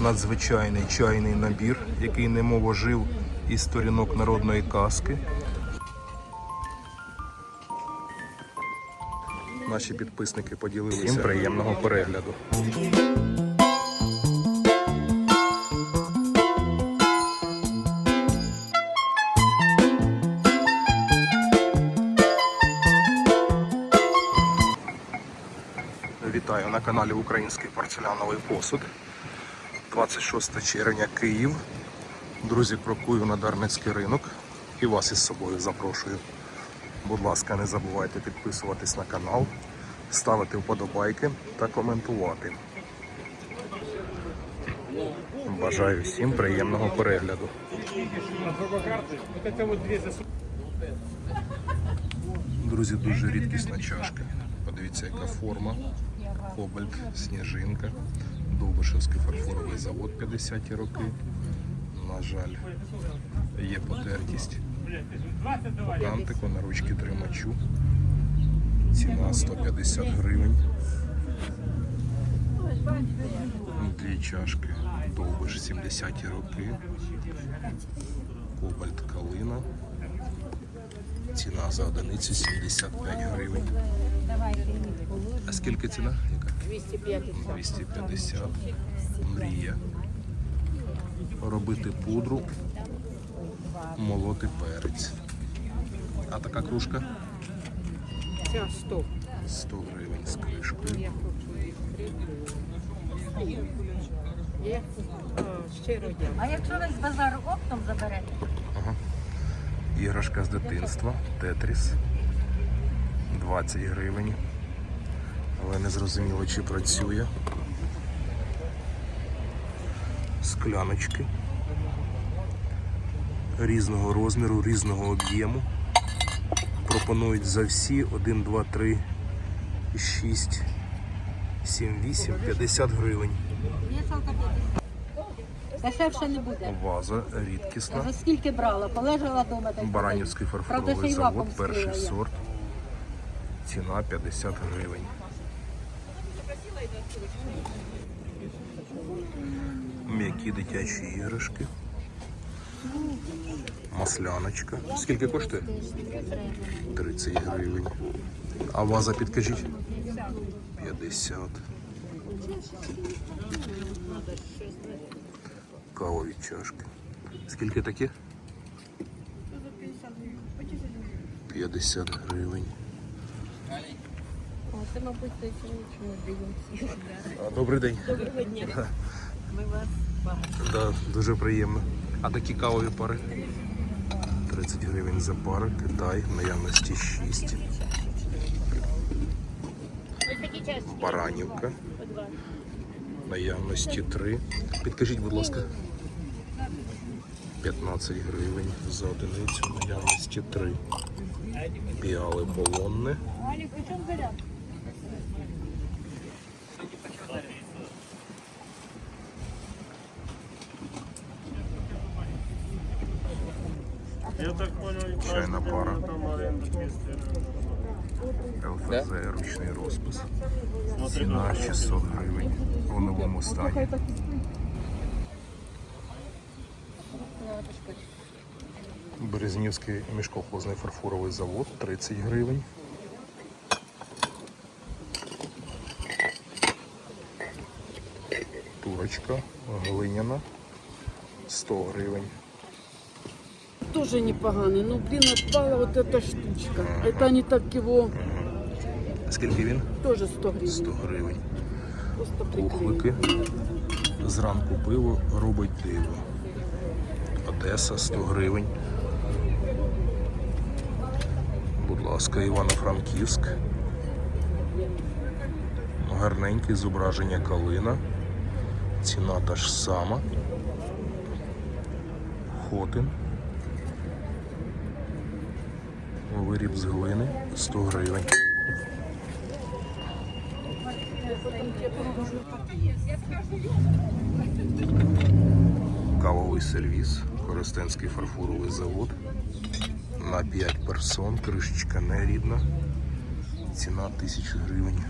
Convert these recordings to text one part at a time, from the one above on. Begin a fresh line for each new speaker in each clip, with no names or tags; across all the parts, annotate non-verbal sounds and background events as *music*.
надзвичайний чайний набір, який немов ожив із сторінок народної казки. Наші підписники поділилися. Всім приємного перегляду. Вітаю на каналі Український порцеляновий посуд. 26 червня Київ. Друзі, крокую на Дарницький ринок і вас із собою запрошую. Будь ласка, не забувайте підписуватись на канал, ставити вподобайки та коментувати. Бажаю всім приємного перегляду. Друзі, дуже рідкісна чашка. Подивіться, яка форма. Кобальт, сніжинка, Довбишевський фарфоровий завод 50-ті роки. На жаль, є потертість. По кантику на ручки тримачу. Ціна 150 гривень. Дві чашки. Довбиш 70-ті роки. Кобальт калина. Ціна за одиницю 75 гривень. А скільки ціна? Яка?
250.
250. Мрія. Робити пудру, молоти перець. А така кружка
Ця 100.
100 гривень з кришкою.
Я щиро дякую.
А якщо ви з базару оптом заберете?
Іграшка з дитинства, Тетріс. 20 гривень. Але не зрозуміло, чи працює. Скляночки. Різного розміру, різного об'єму. Пропонують за всі 1, 2, 3, 6, 7, 8, 50 гривень.
Дешевше не буде.
Ваза рідкісна.
За скільки брала? Полежала вдома.
Баранівський фарфоровий завод, перший сорт. Ціна 50 гривень. М'які дитячі іграшки. Масляночка. Скільки коштує? 30 гривень. А ваза підкажіть? 50. Кавові чашки. Скільки такі? 50 гривень.
Це, мабуть, той чому дивимося.
А, Добрий день.
Доброго дня. *laughs* Ми вас бачимо.
Да, дуже приємно. А такі кавові пари? 30 гривень за пару, Китай, наявності 6. Баранівка. Наявності 3. Підкажіть, будь ласка. 15 гривень за одиницю, наявності 3. Піали полонне.
Я так понял,
Чайна пара.
там аренда 200.
ЛФЗ ручний розпис. Ціна 600 гривень у новому стані. Березнівський міжколхозний фарфоровий завод 30 гривень. Турочка глиняна 100 гривень
Тоже непоганый. Ну, блин, отпала вот эта штучка. Это они так его
Скільки він?
тоже 100 гривен.
100 гривень.
Просто приклеили.
Кухлики. Зранку пиво робить диво. Одеса 100 гривень. Будь ласка, Івано-Франківськ. Гарненьке зображення калина. Ціна та ж сама. Хотин. Виріб з глини 100 гривень. Кавовий сервіс, Коростенський фарфоровий завод. На 5 персон, кришечка не рідна. Ціна 1000 гривень.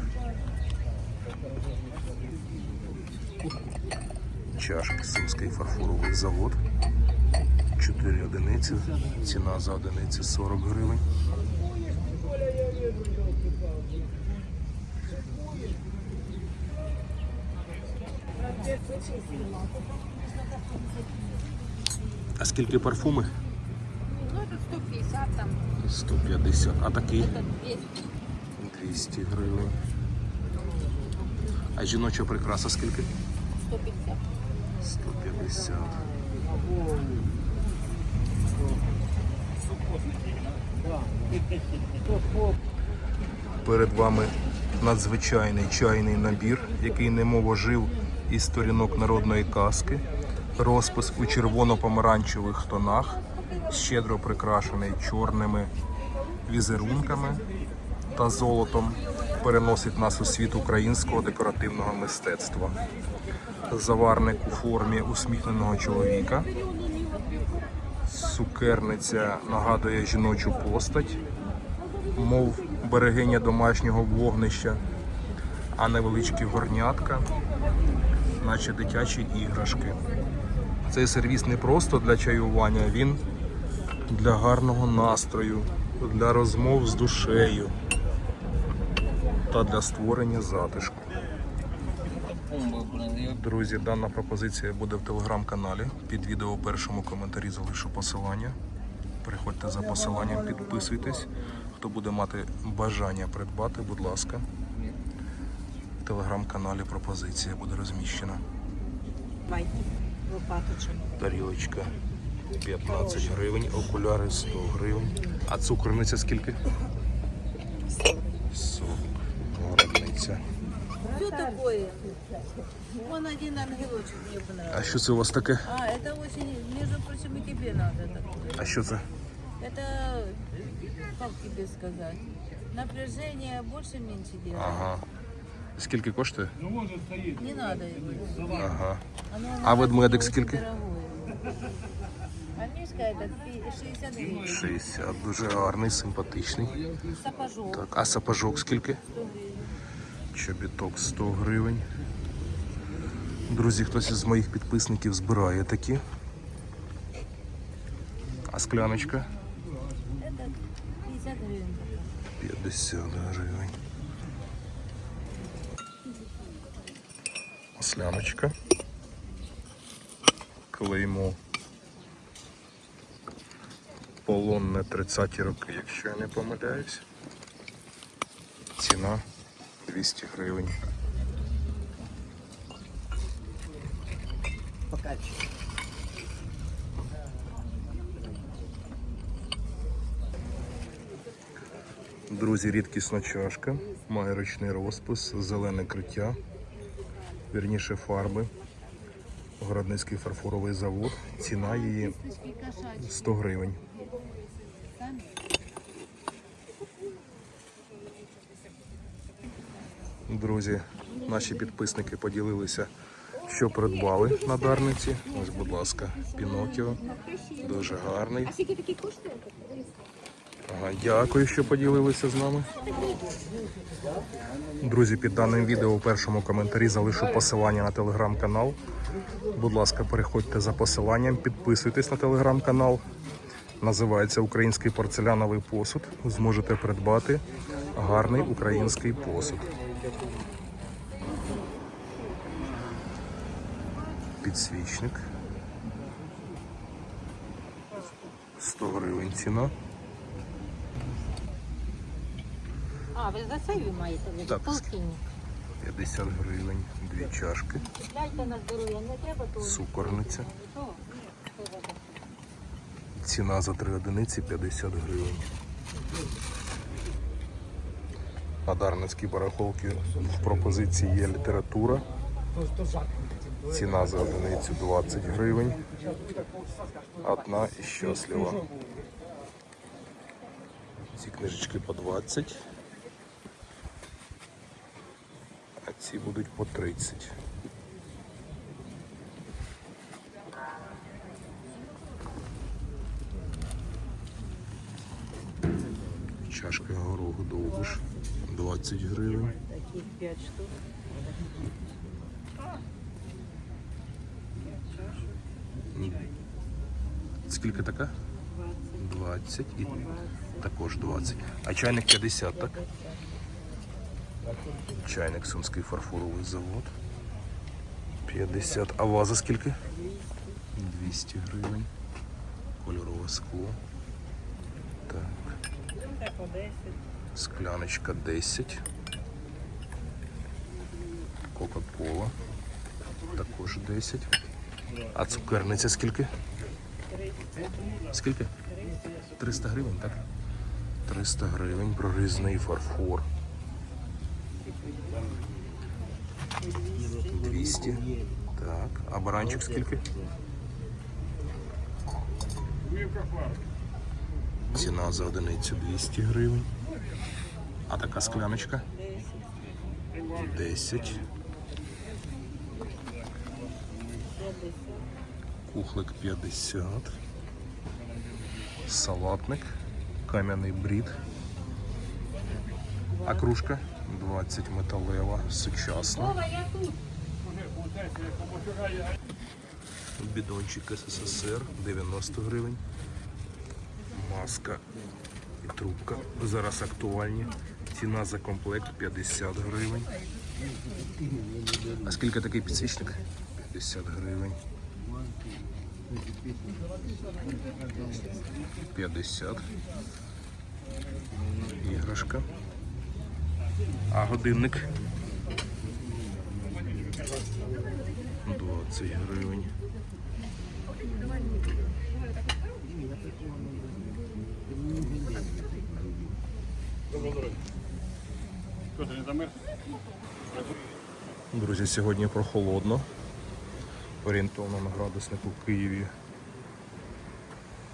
чашки, Сумський фарфоровий завод. 4 одиниці. Ціна за одиниці 40 гривень. А скільки парфуми?
Ну, это 150 там,
150. А такий?
200.
200 гривень. А жіноча прикраса скільки?
150.
150. Перед вами надзвичайний чайний набір, який немов ожив із сторінок народної казки. Розпис у червоно-помаранчевих тонах, щедро прикрашений чорними візерунками та золотом, переносить нас у світ українського декоративного мистецтва заварник у формі усміхненого чоловіка. Цукерниця нагадує жіночу постать, мов берегиня домашнього вогнища, а невеличкі горнятка, наче дитячі іграшки. Цей сервіс не просто для чаювання, він для гарного настрою, для розмов з душею та для створення затишку. Друзі, дана пропозиція буде в телеграм-каналі. Під відео у першому коментарі залишу посилання. Переходьте за посиланням, підписуйтесь. Хто буде мати бажання придбати, будь ласка. В телеграм-каналі пропозиція буде розміщена. Тарілочка 15 гривень, окуляри 100 гривень. А цукорниця скільки? 40. Городниця.
Что такое? Вон один ангелочек мне понравился.
А що це у вас таке?
А, это очень, между прочим, и тебе надо такое.
А що це?
Это, как тебе сказать, напряжение больше-меньше делает.
Ага. Скільки коштує?
Не надо его.
Ага.
Оно
А ведмедик
очень
скільки?
дорогое. А мишка этот пи- 60 гривен.
60. Дуже гарний, симпатичний.
Сапожок
Так, а сапожок скільки?
100 гривен.
Чобіток 100 гривень. Друзі, хтось із моїх підписників збирає такі. А скляночка?
50 гривен.
50 гривень. Масляночка. Клеймо. Полонне 30-ті роки, якщо я не помиляюсь. Ціна 200 гривень. Друзі, рідкісна чашка, має ручний розпис, зелене криття, вірніше фарби. Городницький фарфоровий завод. Ціна її 100 гривень. Друзі, наші підписники поділилися, що придбали на Дарниці. Ось, будь ласка, Пінокіо. Дуже гарний. Ага, дякую, що поділилися з нами. Друзі, під даним відео у першому коментарі залишу посилання на телеграм-канал. Будь ласка, переходьте за посиланням, підписуйтесь на телеграм-канал. Називається Український порцеляновий посуд. Зможете придбати гарний український посуд. Підсвічник. 100 гривень ціна.
А, ви за це ви маєте? Ви
Так.
полтинник.
50 гривень, дві чашки,
Дайте на здоров'я, не треба то.
цукорниця. Ціна за три одиниці 50 гривень. На барахолки в пропозиції є література. Ціна за одиницю 20 гривень. Одна і щаслива. Ці книжечки по 20. А ці будуть по 30. Чашка гороху довбиш. 20 гривень.
Такі 5 штук.
Скільки така? 20 і також 20. А чайник 50, так? Чайник Сумський фарфоровий завод. 50. А ваза скільки? 200 гривень. Кольорове скло. Так. Скляночка 10. Кока-кола. Також 10. А цукерниця скільки? Скільки? 300 гривень, так? 300 гривень, прорізний фарфор. 200. Так. А баранчик скільки? Ціна за одиницю 200 гривень. А така скляночка? 10. Кухлик 50. Салатник. Кам'яний брід. А кружка 20 металева, сучасна. Бідончик СССР 90 гривень. Маска і трубка. Зараз актуальні. Ціна за комплект 50 гривень. А скільки такий підсвічник? 50 гривень. 50. Іграшка. А годинник? 20 гривень.
Що ти не замерз?
Друзі, сьогодні прохолодно. Орієнтовно на градуснику в Києві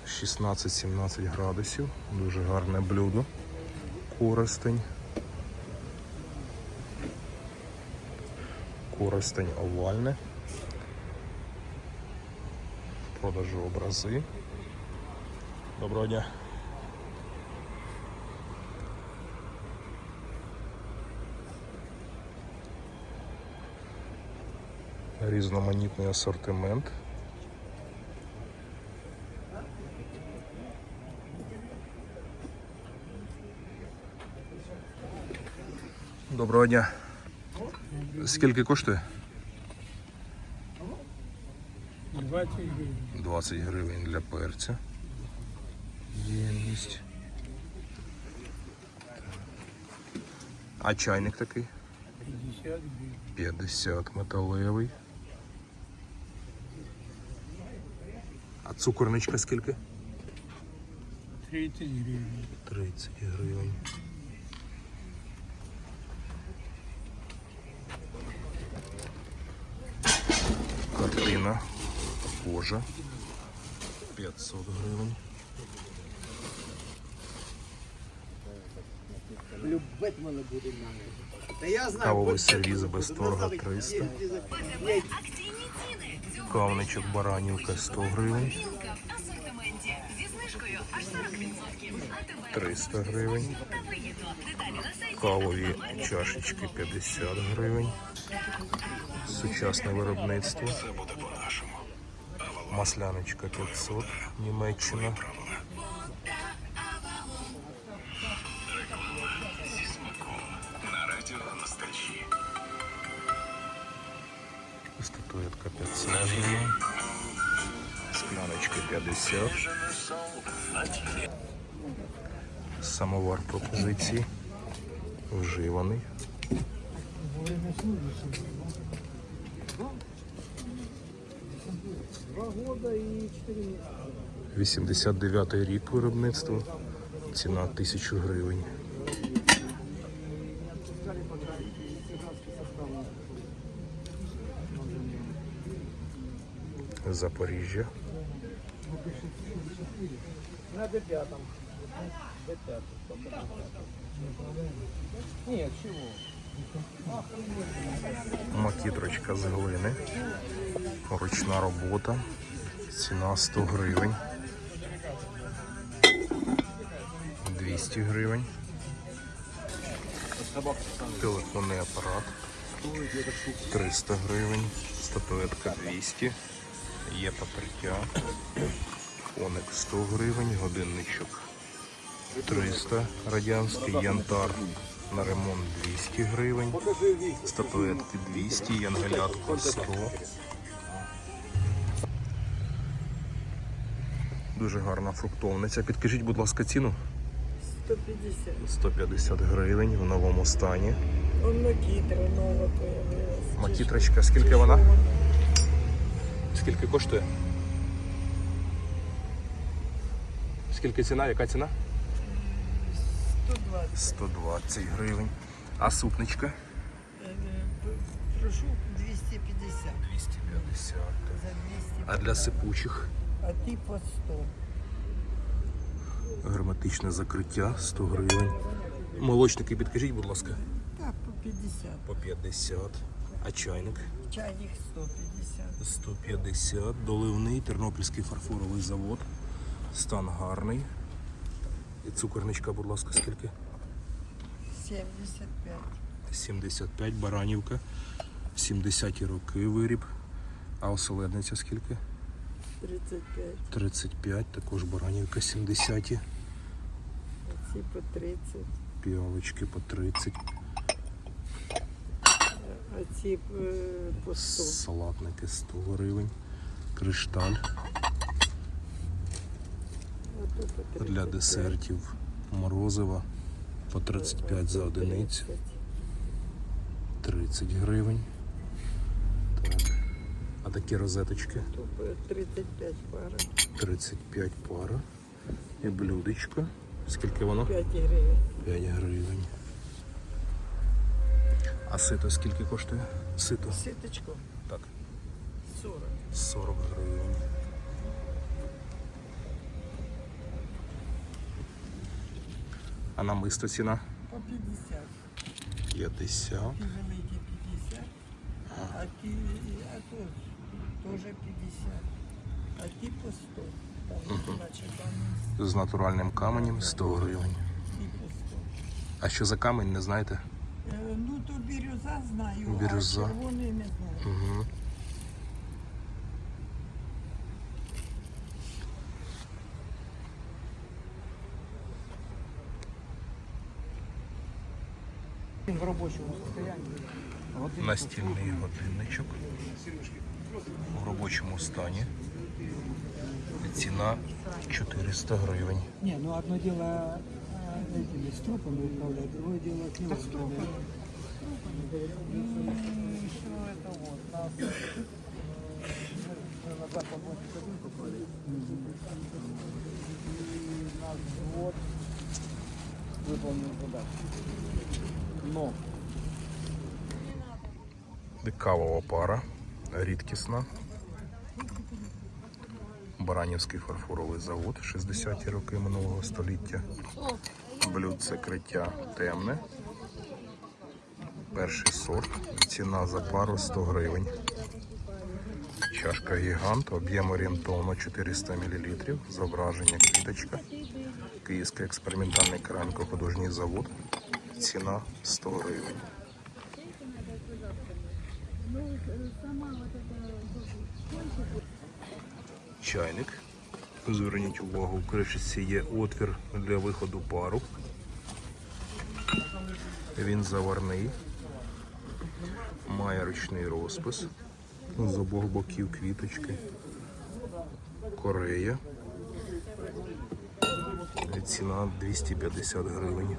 16-17 градусів. Дуже гарне блюдо. Коростень. Коростень овальне. Продажу образи. Доброго дня. Різноманітний асортимент. Доброго дня. Скільки коштує?
20 гривень.
20 гривень для перця. Ємність. А чайник такий?
50 гривень.
50 металевий. Цукорничка скільки?
30 гривень.
30 гривень. Картина. Кожа. 500 гривень.
Любить мене буде мене. Та я знаю,
Кавовий сервіз без торга 300. Кавничок баранівка 100 гривень.
в асортименті зі знижкою аж 40%. А тепер
300 гривень. Кавові чашечки 50 гривень. Сучасне виробництво. Масляночка 500, Німеччина. 50. Самовар пропозиції. Вживаний.
і 4 місяці.
89 рік виробництва. Ціна 1000 гривень. Запоріжжя.
На Д5. Д5. Ні, чого?
Макітрочка з глини. Ручна робота. Ціна 100 гривень. 200 гривень. Телефонний апарат. 300 гривень. Статуетка 200. Є покриття. Коник 100 гривень, годинничок 300 радянський, янтар на ремонт 200 гривень, статуетки 200, янгелятко 100. Дуже гарна фруктовниця. Підкажіть, будь ласка, ціну?
150.
150 гривень в новому стані.
Он макітра нова появилась.
Макітрочка, скільки вона? Скільки коштує? Скільки ціна? Яка ціна?
120.
120 гривень. А супничка?
Е, Прошу 250
250.
за 200.
А для сипучих?
А ти по 100.
Герметичне закриття 100 гривень. Молочники підкажіть, будь ласка.
Так, по 50.
По 50. А чайник?
Чайник 150.
150. Доливний Тернопільський фарфоровий завод. Стан гарний. І цукорничка, будь ласка, скільки?
75.
75 Баранівка. 70-ті роки виріб. А оселедниця скільки?
35.
35, також Баранівка 70-ті.
Ці по 30.
Піалочки по 30.
А ці по 100.
Салатники 100 гривень. Кришталь
А то по 30.
Для десертів. Морозива по 35 за одиницю. 30 гривень. Так. А такі розеточки
35 пара.
35 пара. І блюдечко. Скільки воно?
5 гривень.
5 гривень. А сито скільки коштує? Сито.
Ситочку
Так.
40.
40 гривень. А намисто ціна?
По 50.
50.
Ті великі 50. А ті, а то теж 50. А ті по 100. Там, значить, там
З натуральним каменем 100 гривень.
ті по 100.
А що за камень, не знаєте?
Е, Ну, то бірюза знаю,
Бірюза.
а червоний не знаю.
Угу.
В робочому состоянии.
Настільний годинничок в робочому стані. Ціна 400 гривень.
Не, ну одно дело а, этими струпами управлять, другое дело к нему управлять. Выполнил задачу. Но
Кавова пара, рідкісна. Баранівський фарфоровий завод 60-ті роки минулого століття. Блюдце криття темне. Перший сорт. Ціна за пару 100 гривень. Чашка гігант, об'єм орієнтовно 400 мл. Зображення квіточка. Київський експериментальний кераміко-художній завод. Ціна 100 гривень. чайник. Зверніть увагу, в кришці є отвір для виходу пару. Він заварний, має ручний розпис. З обох боків квіточки. Корея. Ціна 250 гривень.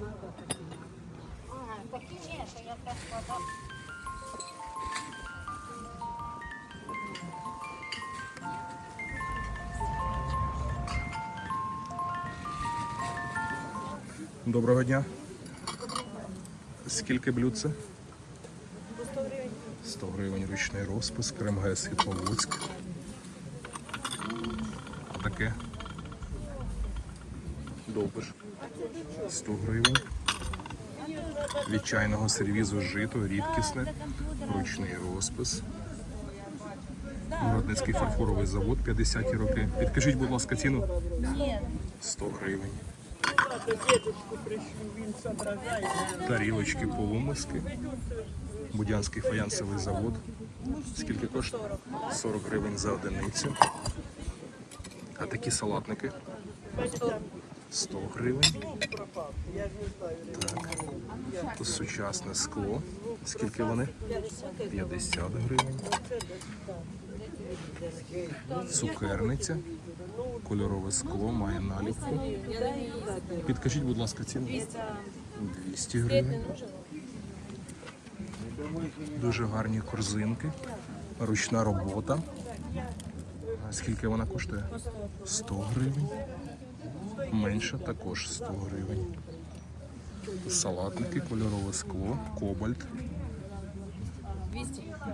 Доброго дня. Скільки блюд це? 100 гривень. 100 гривень ручний розпис, Кремге Світловодськ. А таке? Довбиш. 100 гривень. Від чайного сервізу жито, рідкісне, ручний розпис. Городницький фарфоровий завод 50-ті роки. Підкажіть, будь ласка, ціну? 100 гривень. Тарілочки, полумиски. Будянський фаянсовий завод. Скільки коштує? 40 гривень за одиницю. А такі салатники? 100 гривень. Так. Сучасне скло. Скільки вони? 50 гривень. Цукерниця. Кольорове скло має наліпку. Підкажіть, будь ласка, ціну. 200 гривень. Дуже гарні корзинки. Ручна робота. Скільки вона коштує? 100 гривень. Менша також 100 гривень. Салатники, кольорове скло, кобальт.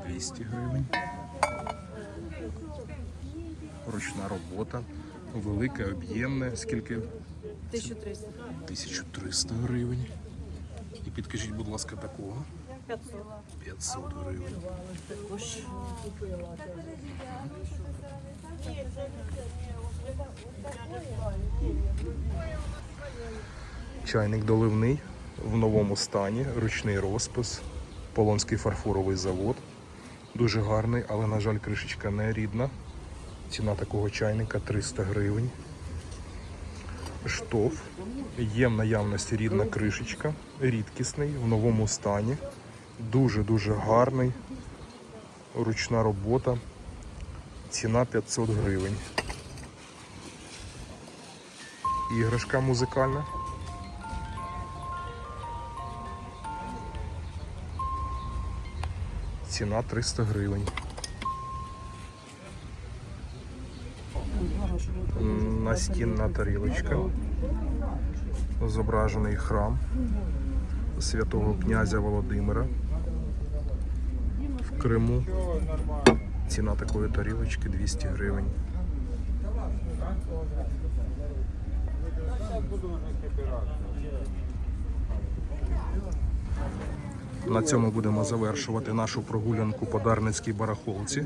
200 гривень. Ручна робота. Велике, об'ємне. Скільки?
1300.
1300 гривень. І підкажіть, будь ласка, такого.
500.
500 гривень. Чайник доливний в новому стані, ручний розпис, Полонський фарфоровий завод. Дуже гарний, але, на жаль, кришечка не рідна. Ціна такого чайника 300 гривень. Штоф. Є в наявності рідна кришечка, рідкісний, в новому стані. Дуже-дуже гарний. Ручна робота. Ціна 500 гривень. Іграшка музикальна. Ціна 300 гривень. Настінна тарілочка. Зображений храм святого князя Володимира в Криму. Ціна такої тарілочки 200 гривень. На цьому будемо завершувати нашу прогулянку по Дарницькій барахолці.